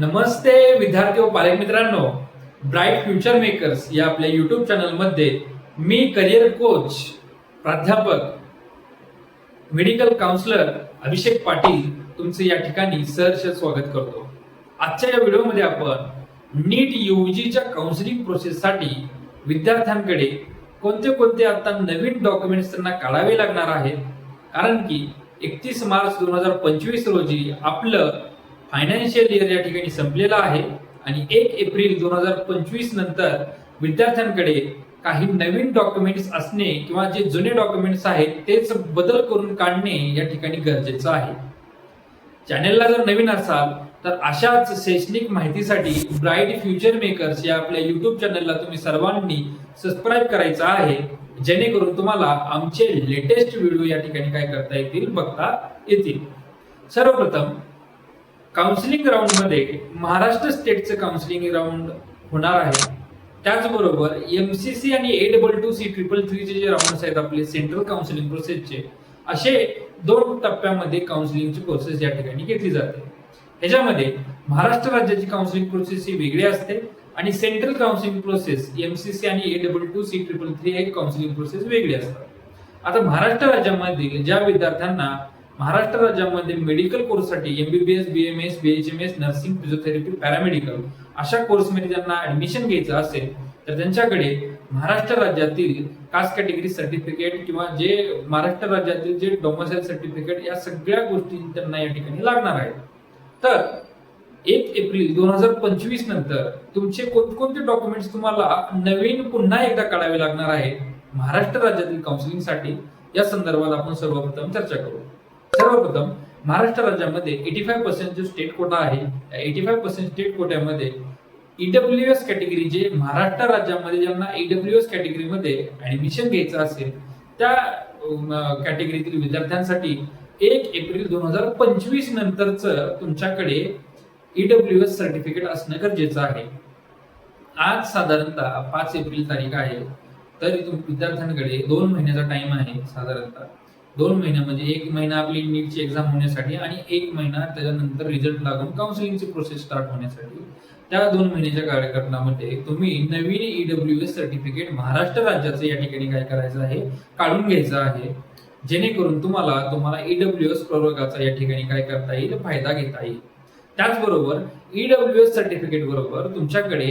नमस्ते विद्यार्थी व पालक मित्रांनो ब्राईट फ्युचर मेकर्स या आपल्या युट्यूब चॅनलमध्ये मी करिअर कोच प्राध्यापक मेडिकल काउन्सिलर अभिषेक पाटील तुमचे या ठिकाणी सहर्ष स्वागत करतो. आजच्या या व्हिडिओमध्ये आपण नीट यूजीच्या काउन्सिलिंग प्रोसेससाठी विद्यार्थ्यांकडे कोणते कोणते आता नवीन डॉक्युमेंट्स त्यांना काढावे लागणार आहेत? कारण की एकतीस मार्च दोन हजार पंचवीस रोजी आपलं फायनान्शियल इयर या ठिकाणी संपलेला आहे आणि एक एप्रिल दोन हजार पंचवीस नंतर विद्यार्थ्यांकडे काही नवीन डॉक्युमेंट्स असणे किंवा जे जुने डॉक्युमेंट्स आहेत तेच बदल करून काढणे या ठिकाणी गरजेचं आहे. चॅनेलला जर नवीन असाल तर अशाच शैक्षणिक माहितीसाठी ब्राईट फ्युचर मेकर्स या आपल्या युट्यूब चॅनलला तुम्ही सर्वांनी सबस्क्राईब करायचं आहे. जेणेकरून तुम्हाला आमचे लेटेस्ट व्हिडिओ या ठिकाणी काय करता येतील बघता येतील. सर्वप्रथम काउन्सिलिंग राऊंडमध्ये महाराष्ट्र स्टेटचं काउन्सिलिंग राऊंड होणार आहे. त्याचबरोबर सी आणि A double two C triple थ्रीचे जे राऊंड आहेत आपले सेंट्रल काउन्सिलिंग प्रोसेसचे असे दोन टप्प्यामध्ये काउन्सिलिंगची प्रोसेस या ठिकाणी घेतली जाते. ह्याच्यामध्ये महाराष्ट्र राज्याची काउन्सिलिंग प्रोसेस ही वेगळी असते आणि central counselling process M C C आणि A double two C triple three हे काउन्सिलिंग प्रोसेस वेगळी असतात. आता महाराष्ट्र राज्यामधील ज्या विद्यार्थ्यांना महाराष्ट्र राज्यामध्ये मेडिकल कोर्ससाठी MBBS BMS BHMS nursing physiotherapy paramedical अशा कोर्समध्ये ज्यांना ऍडमिशन घ्यायचं असेल तर त्यांच्याकडे महाराष्ट्र राज्यातील कास्ट कॅटेगरी सर्टिफिकेट किंवा जे महाराष्ट्र राज्यातील जे डोमसाईल सर्टिफिकेट या सगळ्या गोष्टी त्यांना या ठिकाणी लागणार आहेत. तर एक एप्रिल दोन हजार पंचवीस नंतर तुमचे कोणकोणते डॉक्युमेंट्स तुम्हाला नवीन पुन्हा एकदा काढावे लागणार आहे महाराष्ट्र राज्यातील काउन्सिलिंगसाठी या संदर्भात आपण सर्वप्रथम चर्चा करू. सर्वप्रथम महाराष्ट्र राज्यामध्ये एटी फाय पर्सेंट जो स्टेट कोटा आहे एटी फाय पर्सेंट स्टेट कोट्यामध्ये ईडब्ल्यू एस कॅटेगरी जे महाराष्ट्र राज्यामध्ये ज्यांना ईडब्ल्यू एस कॅटेगरीमध्ये ऍडमिशन घ्यायचं असेल त्या कॅटेगरीतील विद्यार्थ्यांसाठी एक एप्रिल दोन हजार पंचवीस नंतरच तुमच्याकडे ईडब्ल्यू एस सर्टिफिकेट असणं गरजेचं आहे. आज साधारणतः पाच एप्रिल तारीख आहे तरी तुम विद्यार्थ्यांकडे दोन महिन्याचा टाइम आहे साधारणतः. दोन महिना म्हणजे एक महिना आपली नीटची एक्झाम होण्यासाठी आणि एक महिना त्याच्यानंतर रिझल्ट लागून काउन्सिलिंगची प्रोसेस स्टार्ट होण्यासाठी. त्या दोन महिन्याच्या कार्यक्रमामध्ये तुम्ही नवीन E W S certificate Maharashtra राज्याचं या ठिकाणी काय करायचं आहे काढून घ्यायचं आहे. जेणेकरून तुम्हाला तुम्हाला ईडब्ल्यू एस प्रवर्गाचा या ठिकाणी काय करता येईल फायदा घेता येईल. त्याचबरोबर ईडब्ल्यू एस सर्टिफिकेट बरोबर तुमच्याकडे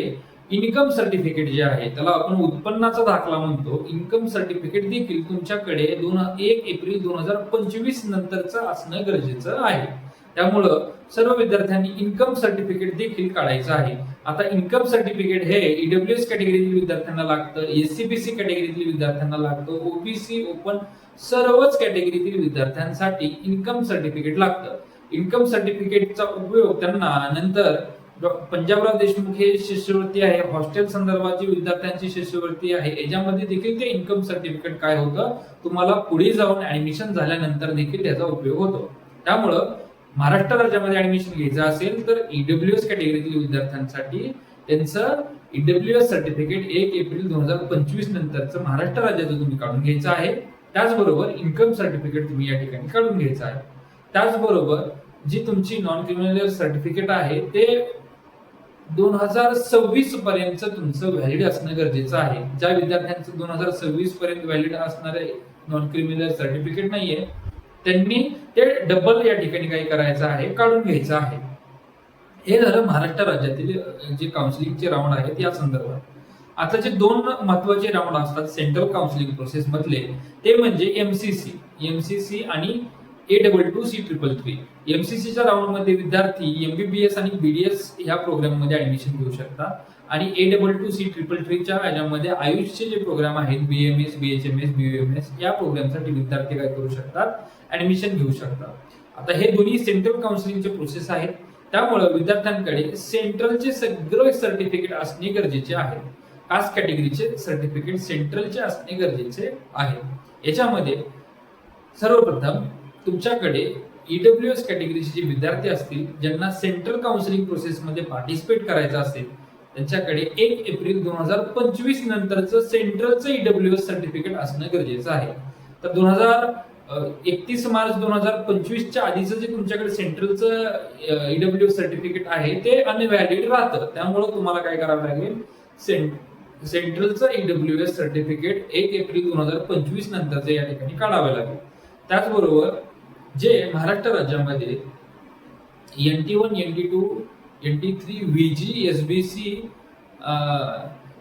इन्कम सर्टिफिकेट जे आहे त्याला आपण उत्पन्नाचा दाखला म्हणतो. इन्कम सर्टिफिकेट देखील तुमच्याकडे दोन एक एप्रिल दोन हजार पंचवीस नंतरचं असणं गरजेचं आहे. त्यामुळं सर्व विद्यार्थ्यांनी इन्कम सर्टिफिकेट देखील काढायचं आहे. आता इन्कम सर्टिफिकेट हे ईडब्ल्यू एस कॅटेगरीतील विद्यार्थ्यांना लागतं एससीबीसी कॅटेगरीतील विद्यार्थ्यांना लागतं ओबीसी ओपन सर्वच कॅटेगरीतील विद्यार्थ्यांसाठी इन्कम सर्टिफिकेट लागतं. इन्कम सर्टिफिकेटचा उपयोग त्यांना नंतर पंजाबराव देशमुख हे शिष्यवृत्ती आहे. हॉस्टेल संदर्भाची विद्यार्थ्यांची शिष्यवृत्ती आहे. याच्यामध्ये देखील ते इन्कम सर्टिफिकेट काय होतं? तुम्हाला पुढे जाऊन ऍडमिशन झाल्यानंतर देखील त्याचा उपयोग होतो. त्यामुळं महाराष्ट्र राज्यामध्ये ऍडमिशन घ्यायचं असेल तर ईडब्ल्यू एस कॅटेगरीतील विद्यार्थ्यांसाठी त्यांचं ईडब्ल्यू एस सर्टिफिकेट एक एप्रिल दोन हजार पंचवीस नंतरचं महाराष्ट्र राज्याचं तुम्ही काढून घ्यायचं आहे. त्याचबरोबर इन्कम सर्टिफिकेट तुम्ही या ठिकाणी काढून घ्यायचं आहे. त्याचबरोबर जी तुमची नॉन क्रिमिनल सर्टिफिकेट आहे ते दोन हजार सव्वीस पर्यंत तुमचं व्हॅलिड असणं गरजेचं आहे. ज्या विद्यार्थ्यांचं दोन हजार सव्वीस पर्यंत व्हॅलिड असणारे नॉन क्रिमिनल सर्टिफिकेट नाहीये त्यांनी ते डबल या ठिकाणी काही करायचं आहे काढून घ्यायचं आहे. हे झालं महाराष्ट्र राज्यातील जे काउन्सिलिंगचे राऊंड आहेत या संदर्भात. आता जे दोन महत्त्वाचे राऊंड असतात सेंट्रल काउन्सिलिंग प्रोसेस मधले ते म्हणजे एमसीसी एमसीसी आणि A double two C triple three एमसीसीच्या राऊंडमध्ये विद्यार्थी एमबीबीएस आणि बीडीएस ह्या प्रोग्राममध्ये ऍडमिशन घेऊ शकतात आणि A double two C triple थ्रीच्या याच्यामध्ये आयुषचे जे प्रोग्राम आहेत बीएमएस बीएचएमएस बीएमएस या प्रोग्रामसाठी विद्यार्थी काय करू शकतात? ऍडमिशन घेऊ शकतात. आता हे दोन्ही सेंट्रल काउन्सिलिंगचे प्रोसेस आहेत. त्यामुळे विद्यार्थ्यांकडे सेंट्रलचे सगळे सर्टिफिकेट असणे गरजेचे आहे. कास्ट कॅटेगरीचे सर्टिफिकेट सेंट्रलचे असणे गरजेचे आहे. याच्यामध्ये सर्वप्रथम तुमच्याकडे ईडब्ल्यू एस कॅटेगरीचे जे विद्यार्थी असतील ज्यांना सेंट्रल काउन्सिलिंग प्रोसेसमध्ये पार्टिसिपेट करायचं असेल त्यांच्याकडे एक एप्रिल दोन हजार पंचवीस नंतरचं सेंट्रलचं ईडब्ल्यू एस सर्टिफिकेट असणं गरजेचं आहे. तर दोन हजार एकतीस मार्च दोन हजार पंचवीसच्या आधीचं जे तुमच्याकडे सेंट्रलचं ईडब्ल्यू सर्टिफिकेट आहे ते अनव्हॅलिड राहतं. त्यामुळे तुम्हाला काय करावं लागेल? सेंट सेंट्रलचं ईडब्ल्यू एस सर्टिफिकेट एक एप्रिल दोन हजार पंचवीस नंतरचं या ठिकाणी काढावं लागेल. त्याचबरोबर जे महाराष्ट्र राज्यामध्ये N T one N T two N T three V J S B C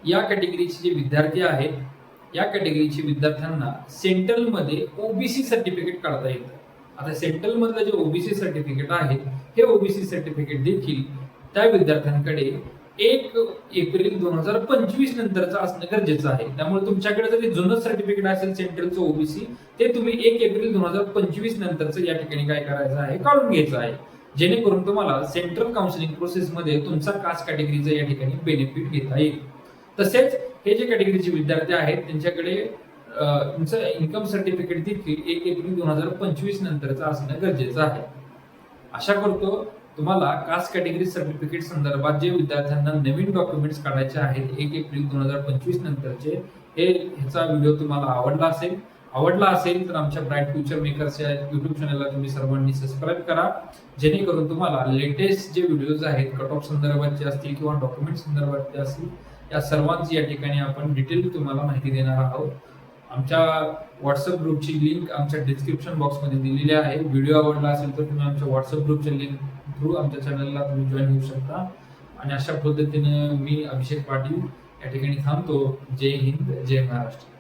या कॅटेगरीचे जे विद्यार्थी आहेत या कॅटेगरीचे विद्यार्थ्यांना सेंट्रलमध्ये ओबीसी सर्टिफिकेट काढता येतं. आता सेंट्रलमधलं जे ओ जे ओबीसी सर्टिफिकेट आहे हे ओबीसी सर्टिफिकेट देखील त्या विद्यार्थ्यांकडे एक एप्रिल दोन हजार पंचवीस नंतरचं असणं गरजेचं आहे. त्यामुळे तुमच्याकडे जर जुनं सर्टिफिकेट असेल सेंट्रलचं ओबीसी ते तुम्ही एक एप्रिल दोन हजार पंचवीस नंतरचं या ठिकाणी काय करायचं आहे काढून घ्यायचं आहे. जेणेकरून तुम्हाला सेंट्रल काउन्सिलिंग प्रोसेसमध्ये तुमचा कास्ट कॅटेगरीचा या ठिकाणी बेनिफिट घेता येईल. तसेच हे जे कॅटेगरीचे विद्यार्थी आहेत त्यांच्याकडे तुमचं इन्कम सर्टिफिकेट देखील एक एप्रिल दोन हजार पंचवीस नंतरचं असणं गरजेचं आहे. आशा करतो तुम्हाला कास्ट कॅटेगरी सर्टिफिकेट संदर्भात जे विद्यार्थ्यांना नवीन डॉक्युमेंट्स काढायचे आहेत एक एप्रिल दोन हजार पंचवीस नंतरचे हे ह्याचा व्हिडिओ तुम्हाला आवडला असेल. आवडला असेल तर आमच्या ब्राईट फ्युचर मेकर्स या युट्यूब चॅनलला तुम्ही सर्वांनी सबस्क्राईब करा. जेणेकरून तुम्हाला लेटेस्ट जे व्हिडिओज आहेत कट ऑफ संदर्भातचे असतील किंवा डॉक्युमेंट संदर्भातचे असतील या सर्वांची या ठिकाणी आपण डिटेल तुम्हाला माहिती देणार आहोत. आमच्या व्हॉट्सअप ग्रुपची लिंक आमच्या डिस्क्रिप्शन बॉक्समध्ये दिलेली आहे. व्हिडिओ आवडला असेल तर तुम्ही आमच्या व्हॉट्सअप ग्रुपच्या लिंक थ्रू आमच्या चॅनलला तुम्ही जॉईन होऊ शकता. आणि अशा पद्धतीने मी अभिषेक पाटील या ठिकाणी थांबतो. जय हिंद जय महाराष्ट्र.